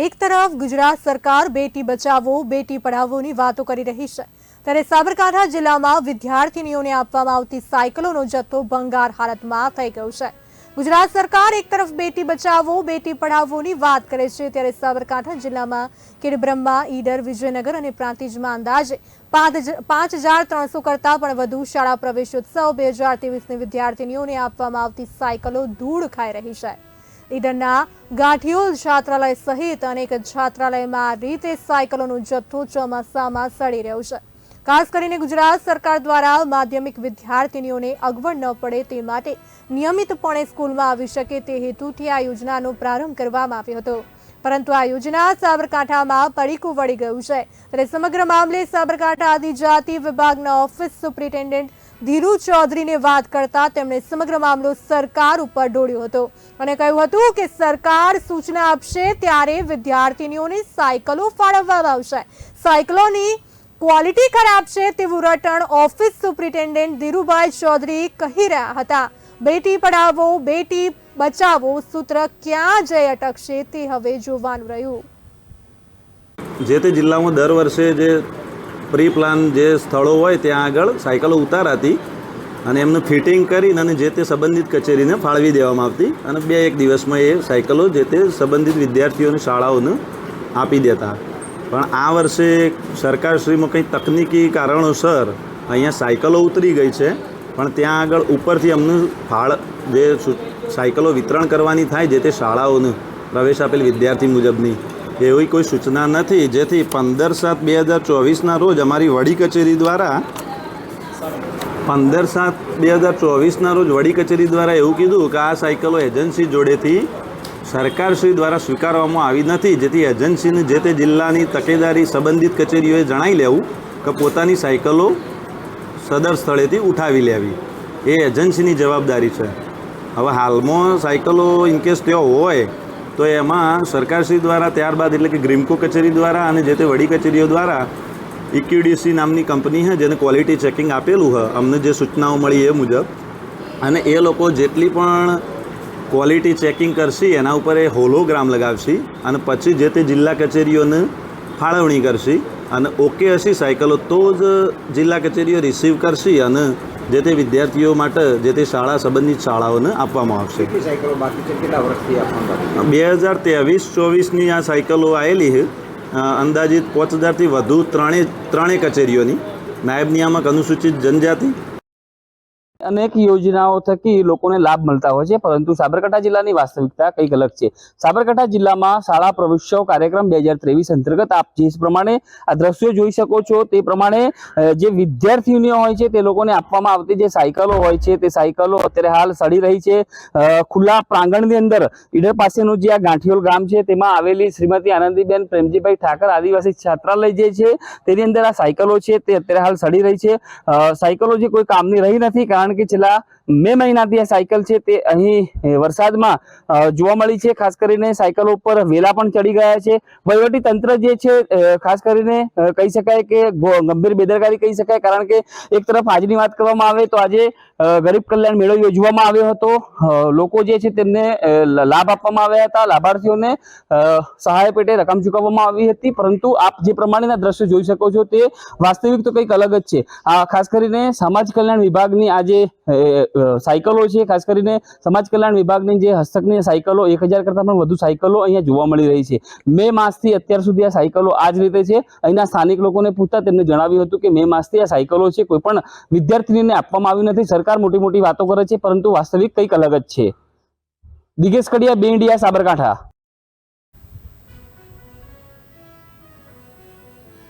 એક તરફ ગુજરાત સરકાર બેટી બચાવો, બેટી પઢાવોની વાતો કરી રહી છે. ત્યારે સાબરકાંઠા જિલ્લામાં વિદ્યાર્થીનીઓને આપવામાં આવતી સાયકલોનો જથ્થો ભંગાર હાલતમાં થઈ ગયો છે. ગુજરાત સરકાર એક તરફ બેટી બચાવો, બેટી પઢાવોની વાત કરે છે, ત્યારે સાબરકાંઠા જિલ્લામાં કિડબ્રહ્મા ઈડર, વિજયનગર અને પ્રાંતિજમાં અંદાજે પાંચ હજ- પાંચ હજાર ત્રણસો કરતાં પણ વધુ શાળા પ્રવેશોત્સવ બે હજાર ત્રેવીસની વિદ્યાર્થીનીઓને આપવામાં આવતી સાયકલો ધૂળ ખાઈ રહી છે. ઈડરના ગાંઠિયોલ છાત્રાલય સહિત અનેક છાત્રાલયમાં રીતે સાયકલોનો જથ્થો ચોમાસામાં સડી રહ્યો છે. ખાસ કરીને ગુજરાત સરકાર દ્વારા માધ્યમિક વિદ્યાર્થીનીઓને અગવડ ન પડે તે માટે નિયમિતપણે સ્કૂલમાં આવી શકે તે હેતુથી આ યોજનાનો પ્રારંભ કરવામાં આવ્યો હતો. પરંતુ આ યોજના સાબરકાંઠામાં પડીકું વળી ગયું છે. ત્યારે સમગ્ર મામલે સાબરકાંઠા આદિજાતિ વિભાગના ઓફિસ સુપ્રિન્ટેન્ડન્ટ ધીરુ ચૌધરીને વાત કરતા તેમણે સમગ્ર મામલો સરકાર ઉપર ઢોળ્યો હતો અને કહ્યું હતું કે સરકાર સૂચના આપશે ત્યારે વિદ્યાર્થીનીઓને સાયકલો ફાળવવામાં આવશે. સાયકલોની ક્વોલિટી ખરાબ છે તેવું રટણ ઓફિસ સુપ્રિન્ટેન્ડન્ટ ધીરુભાઈ ચૌધરી કહી રહ્યા હતા. બેટી પઢાવો, બેટી બચાવો સૂત્ર ક્યાં જઈ અટકશે તે હવે જોવાનું રહ્યું. જે તે જિલ્લામાં દર વર્ષે જે પ્રી પ્લાન જે સ્થળો હોય ત્યાં આગળ સાયકલો ઉતારાતી અને એમનું ફિટિંગ કરીને અને જે તે સંબંધિત કચેરીને ફાળવી દેવામાં આવતી અને બે એક દિવસમાં એ સાયકલો જે તે સંબંધિત વિદ્યાર્થીઓની શાળાઓને આપી દેતા. પણ આ વર્ષે સરકારશ્રીમાં કંઈ તકનિકી કારણોસર અહીંયા સાયકલો ઉતરી ગઈ છે, પણ ત્યાં આગળ ઉપરથી અમને ફાળ જે સાયકલો વિતરણ કરવાની થાય જે તે શાળાઓને પ્રવેશ આપેલ વિદ્યાર્થી મુજબની એવી કોઈ સૂચના નથી, જેથી પંદર સાત બે હજાર ચોવીસના રોજ અમારી વડી કચેરી દ્વારા પંદર સાત બે હજાર ચોવીસના રોજ વડી કચેરી દ્વારા એવું કીધું કે આ સાયકલો એજન્સી જોડેથી સરકારશ્રી દ્વારા સ્વીકારવામાં આવી નથી, જેથી એજન્સીને જે તે જિલ્લાની તકેદારી સંબંધિત કચેરીઓએ જણાવી લેવું કે પોતાની સાયકલો સદર સ્થળેથી ઉઠાવી લેવી. એ એજન્સીની જવાબદારી છે. હવે હાલમાં સાયકલો ઇનકેસ તેઓ હોય તો એમાં સરકારશ્રી દ્વારા ત્યારબાદ એટલે કે ગ્રીમકો કચેરી દ્વારા અને જે તે વડી કચેરીઓ દ્વારા ઇક્યુડીસી નામની કંપની છે જેને ક્વોલિટી ચેકિંગ આપેલું છે અમને જે સૂચનાઓ મળી એ મુજબ. અને એ લોકો જેટલી પણ ક્વોલિટી ચેકિંગ કરશે, એના ઉપર એ હોલોગ્રામ લગાવશે અને પછી જે તે જિલ્લા કચેરીઓને ફાળવણી કરશે. અને ઓકે હશે સાયકલો, તો જ જિલ્લા કચેરીઓ રિસીવ કરશે અને જે તે વિદ્યાર્થીઓ માટે જે તે શાળા સંબંધિત શાળાઓને આપવામાં આવશે. બે હજાર ત્રેવીસ ચોવીસની આ સાયકલો આવેલી છે. અંદાજિત પાંચ હજારથી વધુ ત્રણેય ત્રણેય કચેરીઓની. નાયબ નિયામક અનુસૂચિત જનજાતિ અનેક યોજનાઓ થકી લોકોને લાભ મળતા હોય છે, પરંતુ સાબરકાંઠા જિલ્લાની વાસ્તવિકતા કંઈક અલગ છે. સાબરકાંઠા જિલ્લામાં શાળા પ્રવેશોત્સવ કાર્યક્રમ બે હજાર ત્રેવીસ અંતર્ગત આપ જે પ્રમાણે આ દ્રશ્યો જોઈ શકો છો, તે પ્રમાણે જે વિદ્યાર્થીનીઓ હોય છે, તે લોકોને આપવામાં આવતી જે સાયકલો હોય છે, તે સાયકલો અત્યારે હાલ સડી રહી છે. ખુલ્લા પ્રાંગણની અંદર ઈડર પાસેનું જે આ ગાંઠિયોલ ગામ છે, તેમાં આવેલી શ્રીમતી આનંદીબેન પ્રેમજીભાઈ ઠાકર આદિવાસી છાત્રાલય જે છે, તેની અંદર આ સાયકલો છે, તે અત્યારે હાલ સડી રહી છે. સાયકલો જે કોઈ કામની રહી નથી, કારણ કે છેલ્લા મે મહિનાથી આ સાયકલ છે તે અહીં વરસાદમાં જોવા મળી છે. ખાસ કરીને સાયકલો ઉપર વેલા પણ ચડી ગયા છે. વહીવટી તંત્ર જે છે ખાસ કરીને કહી શકાય કે ગંભીર બેદરકારી કહી શકાય. કારણ કે એક તરફ આજની વાત કરવામાં આવે તો આજે ગરીબ કલ્યાણ મેળો યોજવામાં આવ્યો હતો. લોકો જે છે તેમને લાભ આપવામાં આવ્યા હતા. લાભાર્થીઓને સહાય પેટે રકમ ચૂકવવામાં આવી હતી. પરંતુ આપ જે પ્રમાણેના દ્રશ્યો જોઈ શકો છો તે વાસ્તવિક તો કંઈક અલગ જ છે. આ ખાસ કરીને સમાજ કલ્યાણ વિભાગની આ જે અ, અ, સાયકલો છે, ખાસ કરીને સમાજ કલ્યાણ વિભાગની જે હસ્તકની સાયકલો એક હજાર કરતાં પણ વધુ સાયકલો અહીંયા જોવા મળી રહી છે. મે માસથી અત્યાર સુધી આ સાયકલો આ જ રીતે છે. અહીંના સ્થાનિક લોકોને પૂછતા તેમને જણાવ્યું હતું કે મે માસથી આ સાયકલો છે, કોઈ પણ વિદ્યાર્થીનીને આપવામાં આવી નથી. સરકાર મોટી મોટી વાતો કરે છે, પરંતુ વાસ્તવિક કંઈક અલગ જ છે. દિગેશ કડિયા, બે ઇન્ડિયા, સાબરકાંઠા.